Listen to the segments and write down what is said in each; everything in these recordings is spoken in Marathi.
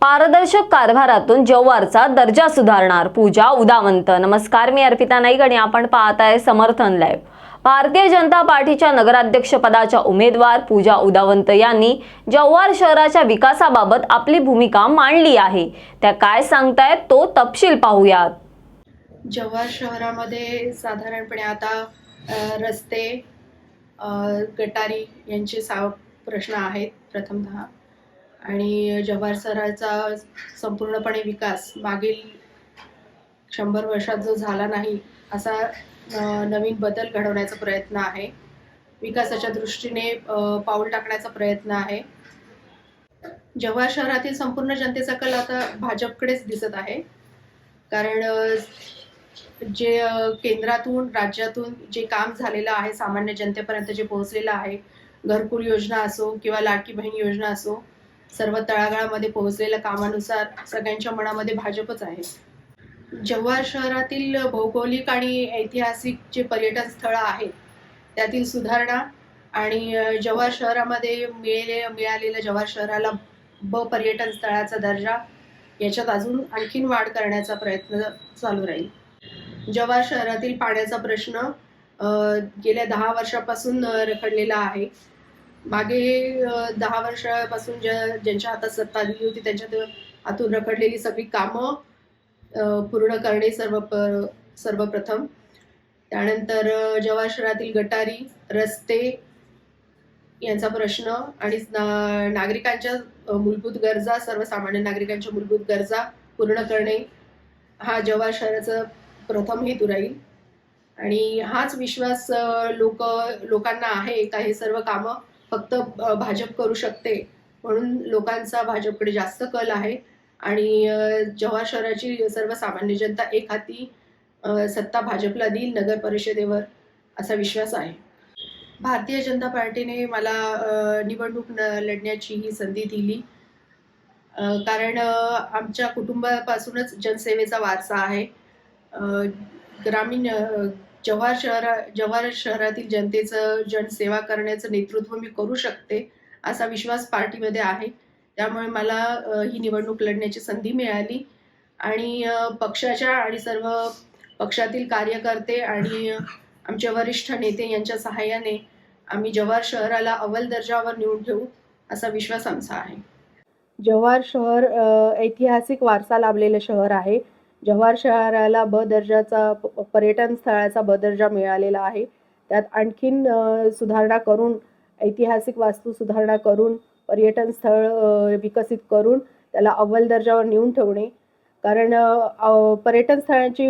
पारदर्शक कारभारातून जव्हारचा दर्जा सुधारणार पूजा उदावंत. नमस्कार मी अर्पिता नाईक आणि आपण पाहत आहे समर्थन लाईव्ह. भारतीय जनता पार्टीच्या नगराध्यक्षपदाच्या उमेदवार पूजा उदावंत यांनी जव्हार शहराच्या विकासाबाबत आपली भूमिका मांडली आहे. त्या काय सांगतायत तो तपशील पाहूयात. जव्हार शहरामध्ये साधारणपणे आता रस्ते गटारी यांचे सा प्रश्न आहेत प्रथमतः. आणि जव्हार शहराचा संपूर्णपणे विकास मागील शंभर वर्षात जो झाला नाही असा नवीन बदल घडवण्याचा प्रयत्न आहे. विकासाच्या दृष्टीने पाऊल टाकण्याचा प्रयत्न आहे. जव्हार शहरातील संपूर्ण जनतेचा कल आता भाजपकडेच दिसत आहे. कारण जे केंद्रातून राज्यातून जे काम झालेलं आहे सामान्य जनतेपर्यंत जे पोहोचलेलं आहे घरकुल योजना असो किंवा लाडकी बहीण योजना असो सर्व तळागाळामध्ये पोहोचलेल्या कामानुसार सगळ्यांच्या मनामध्ये भाजपच आहे. जव्हार शहरातील भौगोलिक आणि ऐतिहासिक जे पर्यटन स्थळं आहेत त्यातील सुधारणा आणि जव्हार शहरामध्ये मिळेले मिळालेल्या जव्हार शहराला ब पर्यटन स्थळाचा दर्जा याच्यात अजून आणखीन वाढ करण्याचा प्रयत्न चालू राहील. जव्हार शहरातील पाण्याचा प्रश्न गेल्या दहा वर्षापासून रखडलेला आहे मागे दहा वर्षापासून ज्या ज्यांच्या हातात सत्ता दिली होती त्यांच्या हातून रखडलेली सगळी कामं पूर्ण करणे सर्व सर्वप्रथम. त्यानंतर अ, जव्हार शहरातील गटारी रस्ते यांचा प्रश्न आणि ना- नागरिकांच्या मूलभूत गरजा सर्वसामान्य नागरिकांच्या मूलभूत गरजा पूर्ण करणे हा जव्हार शहराचा प्रथम हेतू राहील. आणि हाच विश्वास लोक लोकांना आहे का हे सर्व कामं? फक्त भाजप करू शकते म्हणून लोकांचा भाजपकडे जास्त कल आहे. आणि जव्हार शहराची सर्वसामान्य जनता एक हाती सत्ता भाजपला देईल नगर परिषदेवर असा विश्वास आहे. भारतीय जनता पार्टीने मला निवडणूक न लढण्याची ही संधी दिली. कारण आमच्या कुटुंबापासूनच जनसेवेचा वारसा आहे. ग्रामीण जव्हार शहरा जव्हार शहरातील जनतेचं जनसेवा करण्याचं नेतृत्व मी करू शकते असा विश्वास पार्टीमध्ये आहे. त्यामुळे मला ही निवडणूक लढण्याची संधी मिळाली. आणि पक्षाच्या आणि सर्व पक्षातील कार्यकर्ते आणि आमचे वरिष्ठ नेते यांच्या सहाय्याने आम्ही जव्हार शहराला अव्वल दर्जावर नेऊन घेऊ असा विश्वास आमचा आहे. जव्हार शहर ऐतिहासिक वारसा लाभलेलं शहर आहे. जव्हार शहराला ब दर्जाचा प- पर्यटन स्थळाचा ब दर्जा मिळालेला आहे. त्यात आणखीन सुधारणा करून ऐतिहासिक वास्तू सुधारणा करून पर्यटन स्थळ विकसित करून त्याला अव्वल दर्जावर नेऊन ठेवणे. कारण पर्यटन स्थळांची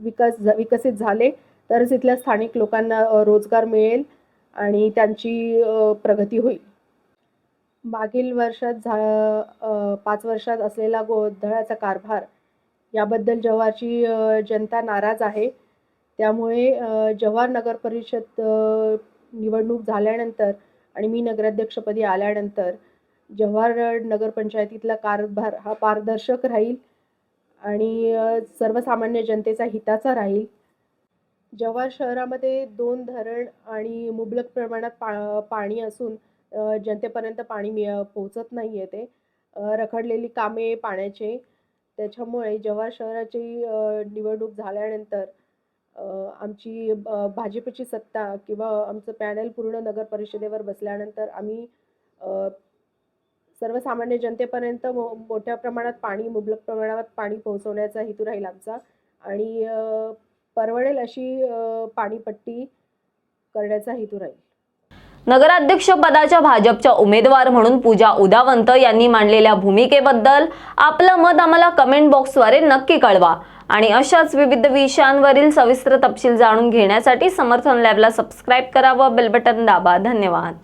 विकास विकसित झाले तरच तिथल्या स्थानिक लोकांना रोजगार मिळेल आणि त्यांची प्रगती होईल. मागील वर्षात झा पाच वर्षात असलेला गोंधळाचा कारभार याबद्दल जव्हारची जनता नाराज आहे. त्यामुळे जव्हार नगर परिषद निवडणूक झाल्यानंतर आणि मी नगराध्यक्षपदी आल्यानंतर जव्हार नगरपंचायतीतला कारभार हा पारदर्शक राहील आणि सर्वसामान्य जनतेचा हिताचा राहील. जव्हार शहरामध्ये दोन धरण आणि मुबलक प्रमाणात पा पाणी असून जनतेपर्यंत पाणी मिळ पोहोचत नाही आहे ते रखडलेली कामे पाण्याचे त्याच्यामुळे जव्हार शहराची निवडणूक झाल्यानंतर आमची भाजपची सत्ता किंवा आमचं पॅनल पूर्ण नगर परिषदेवर बसल्यानंतर आम्ही सर्वसामान्य जनतेपर्यंत मो मोठ्या प्रमाणात पाणी मुबलक प्रमाणात पाणी पोहोचवण्याचा हेतू राहील आमचा. आणि परवडेल अशी पाणीपट्टी करण्याचा हेतू राहील. नगराध्यक्ष पदाच्या भाजपच्या उमेदवार म्हणून पूजा उदावंत यांनी मांडलेल्या भूमिकेबद्दल आपलं मत आम्हाला कमेंट बॉक्सद्वारे नक्की कळवा. आणि अशाच विविध विषयांवरील सविस्तर तपशील जाणून घेण्यासाठी समर्थन लॅबला सबस्क्राईब करा व दाबा. धन्यवाद.